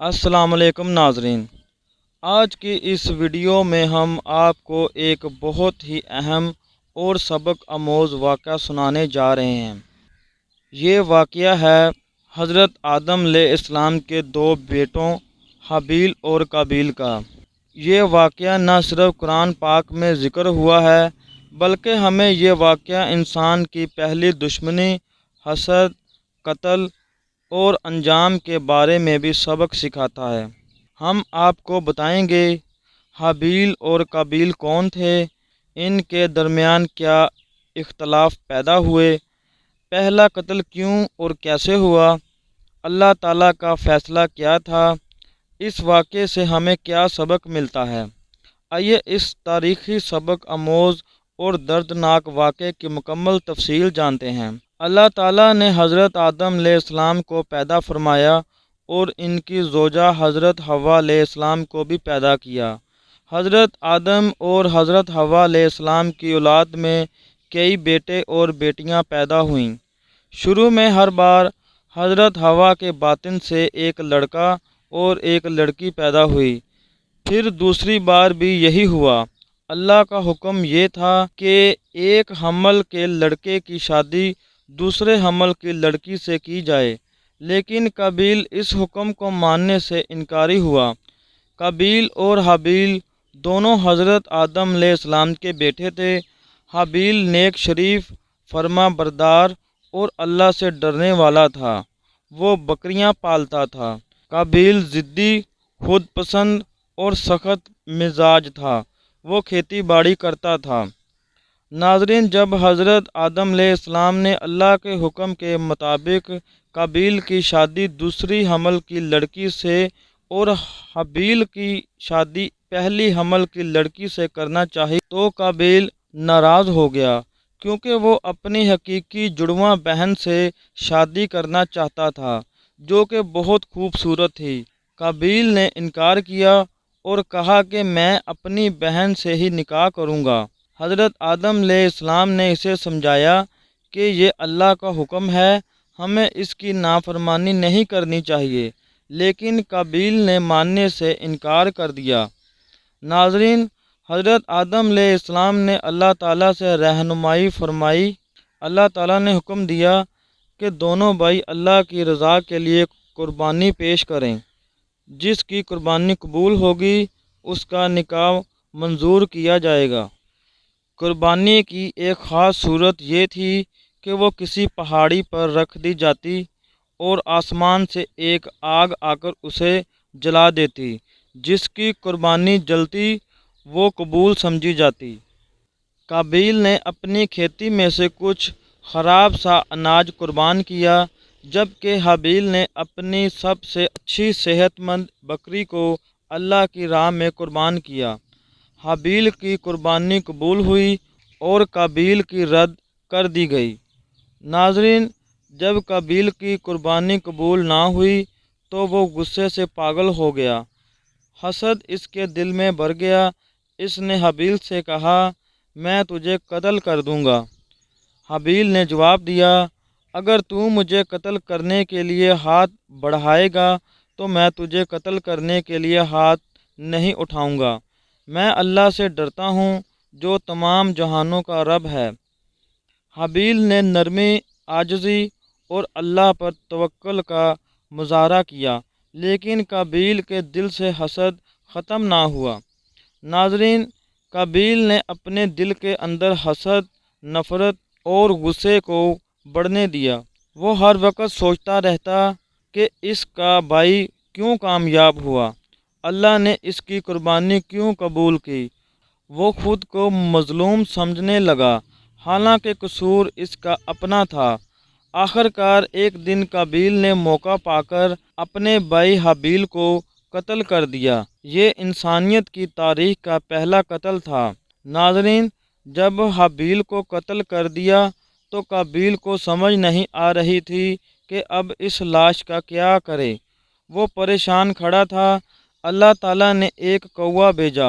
السلام علیکم ناظرین۔ آج کی اس ویڈیو میں ہم آپ کو ایک بہت ہی اہم اور سبق آموز واقعہ سنانے جا رہے ہیں۔ یہ واقعہ ہے حضرت آدم علیہ السلام کے دو بیٹوں حابیل اور قابیل کا۔ یہ واقعہ نہ صرف قرآن پاک میں ذکر ہوا ہے، بلکہ ہمیں یہ واقعہ انسان کی پہلی دشمنی، حسد، قتل اور انجام کے بارے میں بھی سبق سکھاتا ہے۔ ہم آپ کو بتائیں گے، حابیل اور قابیل کون تھے؟ ان کے درمیان کیا اختلاف پیدا ہوئے؟ پہلا قتل کیوں اور کیسے ہوا؟ اللہ تعالیٰ کا فیصلہ کیا تھا؟ اس واقعے سے ہمیں کیا سبق ملتا ہے؟ آئیے اس تاریخی سبق، آموز اور دردناک واقعے کی مکمل تفصیل جانتے ہیں۔ اللہ تعالیٰ نے حضرت آدم علیہ السلام کو پیدا فرمایا اور ان کی زوجہ حضرت حوا علیہ السلام کو بھی پیدا کیا۔ حضرت آدم اور حضرت حوا علیہ السلام کی اولاد میں کئی بیٹے اور بیٹیاں پیدا ہوئیں۔ شروع میں ہر بار حضرت حوا کے باطن سے ایک لڑکا اور ایک لڑکی پیدا ہوئی۔ پھر دوسری بار بھی یہی ہوا۔ اللہ کا حکم یہ تھا کہ ایک حمل کے لڑکے کی شادی دوسرے حمل کی لڑکی سے کی جائے۔ لیکن قبیل اس حکم کو ماننے سے انکاری ہوا۔ قبیل اور حابیل دونوں حضرت آدم علیہ السلام کے بیٹے تھے۔ حابیل نیک شریف، فرما بردار اور اللہ سے ڈرنے والا تھا۔ وہ بکریاں پالتا تھا۔ قابیل ضدی خود پسند اور سخت مزاج تھا۔ وہ کھیتی باڑی کرتا تھا۔ ناظرین، جب حضرت آدم علیہ السلام نے اللہ کے حکم کے مطابق قابیل کی شادی دوسری حمل کی لڑکی سے اور حبیل کی شادی پہلی حمل کی لڑکی سے کرنا چاہی تو قابیل ناراض ہو گیا، کیونکہ وہ اپنی حقیقی جڑواں بہن سے شادی کرنا چاہتا تھا، جو کہ بہت خوبصورت تھی۔ قابیل نے انکار کیا اور کہا کہ میں اپنی بہن سے ہی نکاح کروں گا۔ حضرت آدم علیہ السلام نے اسے سمجھایا کہ یہ اللہ کا حکم ہے، ہمیں اس کی نافرمانی نہیں کرنی چاہیے۔ لیکن قابیل نے ماننے سے انکار کر دیا۔ ناظرین، حضرت آدم علیہ السلام نے اللہ تعالیٰ سے رہنمائی فرمائی۔ اللہ تعالیٰ نے حکم دیا کہ دونوں بھائی اللہ کی رضا کے لیے قربانی پیش کریں۔ جس کی قربانی قبول ہوگی، اس کا نکاح منظور کیا جائے گا۔ قربانی کی ایک خاص صورت یہ تھی کہ وہ کسی پہاڑی پر رکھ دی جاتی اور آسمان سے ایک آگ آ کر اسے جلا دیتی، جس کی قربانی جلتی وہ قبول سمجھی جاتی۔ قابیل نے اپنی کھیتی میں سے کچھ خراب سا اناج قربان کیا جبکہ حابیل نے اپنی سب سے اچھی صحت مند بکری کو اللہ کی راہ میں قربان کیا۔ حابیل کی قربانی قبول ہوئی اور قابیل کی رد کر دی گئی۔ ناظرین، جب قابیل کی قربانی قبول نہ ہوئی تو وہ غصے سے پاگل ہو گیا۔ حسد اس کے دل میں بھر گیا۔ اس نے حبیل سے کہا، میں تجھے قتل کر دوں گا۔ حبیل نے جواب دیا، اگر تو مجھے قتل کرنے کے لیے ہاتھ بڑھائے گا تو میں تجھے قتل کرنے کے لیے ہاتھ نہیں اٹھاؤں گا۔ میں اللہ سے ڈرتا ہوں جو تمام جہانوں کا رب ہے۔ حبیل نے نرمی، عاجزی اور اللہ پر توکل کا مظاہرہ کیا، لیکن قابیل کے دل سے حسد ختم نہ ہوا۔ ناظرین قابیل نے اپنے دل کے اندر حسد، نفرت اور غصے کو بڑھنے دیا۔ وہ ہر وقت سوچتا رہتا کہ اس کا بھائی کیوں کامیاب ہوا؟ اللہ نے اس کی قربانی کیوں قبول کی؟ وہ خود کو مظلوم سمجھنے لگا۔ حالانکہ قصور اس کا اپنا تھا۔ آخر کار ایک دن قابیل نے موقع پا کر اپنے بھائی حابیل کو قتل کر دیا۔ یہ انسانیت کی تاریخ کا پہلا قتل تھا۔ ناظرین، جب حابیل کو قتل کر دیا تو قابیل کو سمجھ نہیں آ رہی تھی کہ اب اس لاش کا کیا کرے۔ وہ پریشان کھڑا تھا۔ اللہ تعالیٰ نے ایک کوا بھیجا،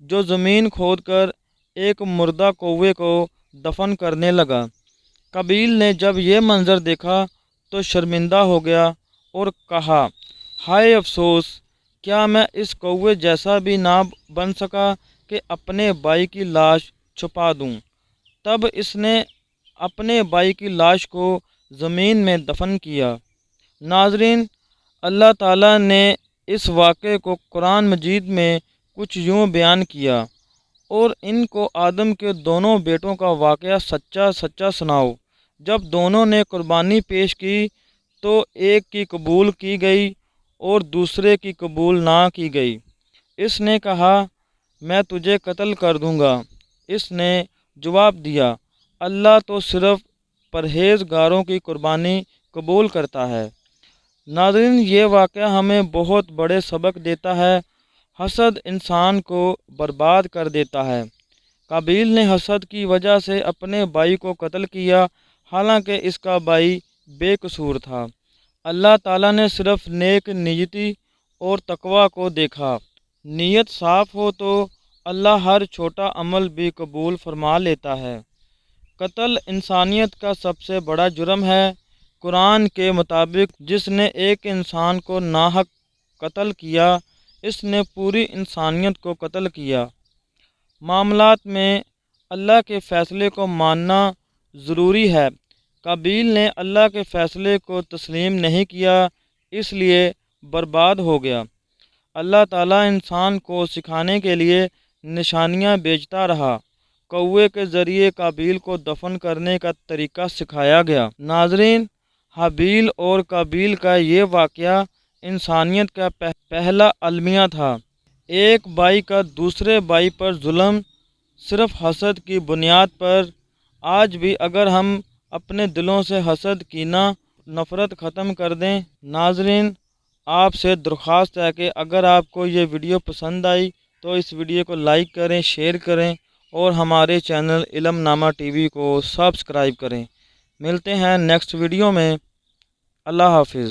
جو زمین کھود کر ایک مردہ کوے کو دفن کرنے لگا۔ قبیل نے جب یہ منظر دیکھا تو شرمندہ ہو گیا اور کہا، ہائے افسوس، کیا میں اس کوے جیسا بھی نہ بن سکا کہ اپنے بھائی کی لاش چھپا دوں؟ تب اس نے اپنے بھائی کی لاش کو زمین میں دفن کیا۔ ناظرین، اللہ تعالیٰ نے اس واقعے کو قرآن مجید میں کچھ یوں بیان کیا، اور ان کو آدم کے دونوں بیٹوں کا واقعہ سچا سچا سناؤ۔ جب دونوں نے قربانی پیش کی تو ایک کی قبول کی گئی اور دوسرے کی قبول نہ کی گئی۔ اس نے کہا، میں تجھے قتل کر دوں گا۔ اس نے جواب دیا، اللہ تو صرف پرہیزگاروں کی قربانی قبول کرتا ہے۔ ناظرین، یہ واقعہ ہمیں بہت بڑے سبق دیتا ہے۔ حسد انسان کو برباد کر دیتا ہے۔ قابیل نے حسد کی وجہ سے اپنے بھائی کو قتل کیا، حالانکہ اس کا بھائی بے قصور تھا۔ اللہ تعالیٰ نے صرف نیک نیتی اور تقوی کو دیکھا۔ نیت صاف ہو تو اللہ ہر چھوٹا عمل بھی قبول فرما لیتا ہے۔ قتل انسانیت کا سب سے بڑا جرم ہے۔ قرآن کے مطابق جس نے ایک انسان کو ناحق قتل کیا، اس نے پوری انسانیت کو قتل کیا۔ معاملات میں اللہ کے فیصلے کو ماننا ضروری ہے۔ قابیل نے اللہ کے فیصلے کو تسلیم نہیں کیا، اس لیے برباد ہو گیا۔ اللہ تعالیٰ انسان کو سکھانے کے لیے نشانیاں بیچتا رہا۔ کوے کے ذریعے قابیل کو دفن کرنے کا طریقہ سکھایا گیا۔ ناظرین حبیل اور قابیل کا یہ واقعہ انسانیت کا پہلا المیہ تھا۔ ایک بھائی کا دوسرے بھائی پر ظلم صرف حسد کی بنیاد پر۔ آج بھی اگر ہم اپنے دلوں سے حسد کینہ نفرت ختم کر دیں، ناظرین، آپ سے درخواست ہے کہ اگر آپ کو یہ ویڈیو پسند آئی تو اس ویڈیو کو لائک کریں، شیئر کریں اور ہمارے چینل علم نامہ ٹی وی کو سبسکرائب کریں۔ ملتے ہیں نیکسٹ ویڈیو میں. اللہ حافظ.